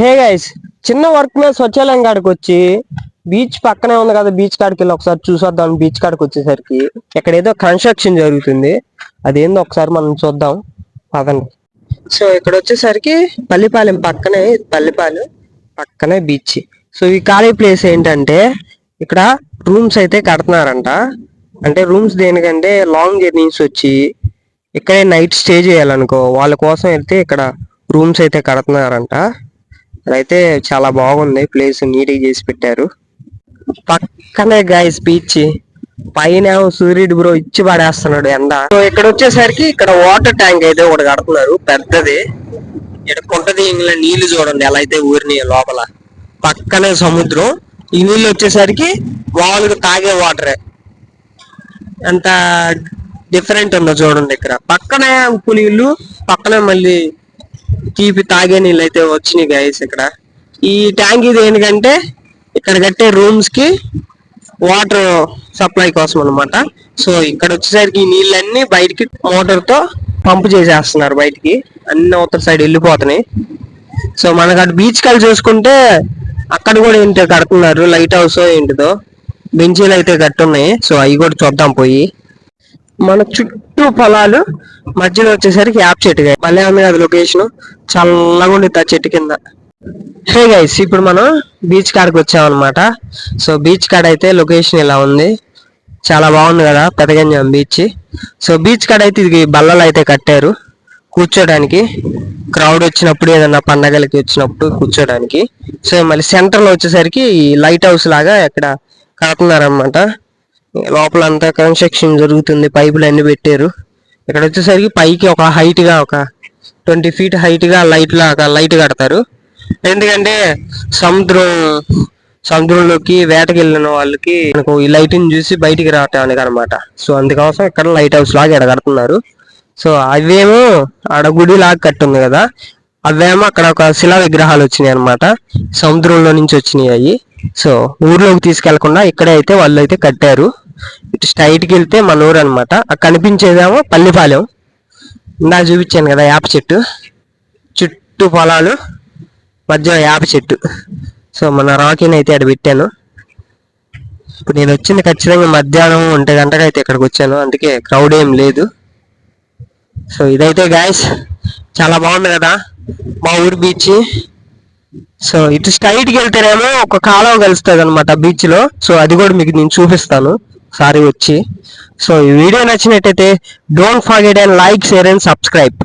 Hey guys చిన్న work మీద స్వచ్ఛాలయం కాడికి వచ్చి బీచ్ పక్కనే ఉంది కదా బీచ్ కాడికి వెళ్ళి ఒకసారి చూసొద్దాం బీచ్ కాడికి వచ్చేసరికి. ఇక్కడ ఏదో కన్స్ట్రక్షన్ జరుగుతుంది. అదేందో ఒకసారి మనం చూద్దాం. పదండి. సో ఇక్కడ వచ్చేసరికి పల్లిపాలెం పక్కనే పల్లిపాలెం పక్కనే బీచ్ సో ఈ ఖాళీ ప్లేస్ ఏంటంటే ఇక్కడ రూమ్స్ అయితే కడుతున్నారంట. అంటే రూమ్స్ దేనికంటే లాంగ్ జర్నీస్ వచ్చి ఇక్కడే నైట్ స్టే చేయాలనుకో వాళ్ళ కోసం అయితే ఇక్కడ రూమ్స్ అయితే కడుతున్నారంట. అదైతే చాలా బాగుంది. ప్లేస్ నీట్గా చేసి పెట్టారు. పక్కనే గాయస్ బీచ్. పైన సూర్యుడు బ్రో ఇచ్చి పడేస్తున్నాడు ఎండ. సో ఇక్కడ వచ్చేసరికి ఇక్కడ వాటర్ ట్యాంక్ అయితే ఒకటి కడుతున్నారు. పెద్దది. ఇక్కడ కుంటది ఇంగ్లా నీళ్ళు చూడండి. ఎలా అయితే ఊరిని లోపల. పక్కనే సముద్రం. ఈ నీళ్ళు వచ్చేసరికి మామూలుగా తాగే వాటరే. ఎంత డిఫరెంట్ ఉందో చూడండి ఇక్కడ. పక్కనే ఉప్పు నీళ్ళు పక్కనే మళ్ళీ తీపి తాగే నీళ్ళు అయితే వచ్చినాయి గైస్ ఇక్కడ. ఈ ట్యాంక్ ఇది ఏంటంటే ఇక్కడ కట్టే రూమ్స్కి వాటర్ సప్లై కోసం అన్నమాట. సో ఇక్కడ వచ్చేసరికి ఈ నీళ్ళన్నీ బయటికి మోటార్తో పంప్ చేసేస్తున్నారు బయటికి. అన్ని అవతల సైడ్ వెళ్ళిపోతున్నాయి. సో మనకు అటు బీచ్ కల్ చూసుకుంటే అక్కడ కూడా ఏంటో కడుతున్నారు లైట్ హౌస్ ఏంటిదో. బెంచీలు అయితే కట్టున్నాయి. సో అవి కూడా చూద్దాం పోయి. మన చుట్టూ పొలాలు మధ్యలో వచ్చేసరికి యాప్ చెట్టు మళ్ళీ ఉంది కదా లొకేషన్ చల్లగా ఉండిద్ది ఆ చెట్టు కింద. హే గైస్ ఇప్పుడు మనం బీచ్ కాడకి వచ్చామన్నమాట. సో బీచ్ కాడ అయితే లొకేషన్ ఇలా ఉంది. చాలా బాగుంది కదా పెదగంజం బీచ్ సో బీచ్ కాడ అయితే ఇది బల్లలు అయితే కట్టారు. కూర్చోడానికి. క్రౌడ్ వచ్చినప్పుడు ఏదన్నా పండగలకి వచ్చినప్పుడు కూర్చోడానికి. సో మళ్ళీ సెంటర్లో వచ్చేసరికి ఈ లైట్ హౌస్ లాగా ఇక్కడ కడుతున్నారనమాట లోపల అంతా కన్స్ట్రక్షన్ జరుగుతుంది పైపులు అన్ని పెట్టారు. ఇక్కడ వచ్చేసరికి పైకి ఒక హైట్గా ఒక ట్వంటీ ఫీట్ హైట్గా లైట్ లాగా లైట్ కడతారు. ఎందుకంటే సముద్రం సముద్రంలోకి వేటకి వెళ్ళిన వాళ్ళకి మనకు ఈ లైట్ని చూసి బయటికి రావటానికి అనమాట సో అందుకోసం ఇక్కడ లైట్ హౌస్ లాగా ఇక్కడ కడుతున్నారు. సో అవేమో ఆడ గుడి లాగా కట్టుంది కదా అవేమో అక్కడ ఒక శిలా విగ్రహాలు వచ్చినాయి అనమాట సముద్రంలో నుంచి వచ్చినాయి అవి. సో ఊర్లోకి తీసుకెళ్ళకుండా ఇక్కడే అయితే వాళ్ళు అయితే కట్టారు. ఇటు స్ట్రైట్కి వెళ్తే మన ఊరు అనమాట కనిపించేదేమో పల్లిపాలెం. ఇందా చూపించాను కదా యాప చెట్టు. చుట్టూ పొలాలు మధ్యలో యాప చెట్టు. సో మన రాకీని అయితే అక్కడ పెట్టాను. ఇప్పుడు నేను వచ్చింది ఖచ్చితంగా మధ్యాహ్నం ఒంటి గంటకు అయితే ఇక్కడికి వచ్చాను. అందుకే క్రౌడ్ ఏం లేదు. సో ఇదైతే గాయస్ చాలా బాగుంది కదా. మా ఊరు బీచ్ సో ఇటు స్ట్రైట్కి వెళ్తేనేమో ఒక కాలువ కలుస్తుంది అనమాట బీచ్లో. సో అది కూడా మీకు నేను చూపిస్తాను. సారీ వచ్చి. సో ఈ వీడియో నచ్చినట్టయితే don't forget and like share and subscribe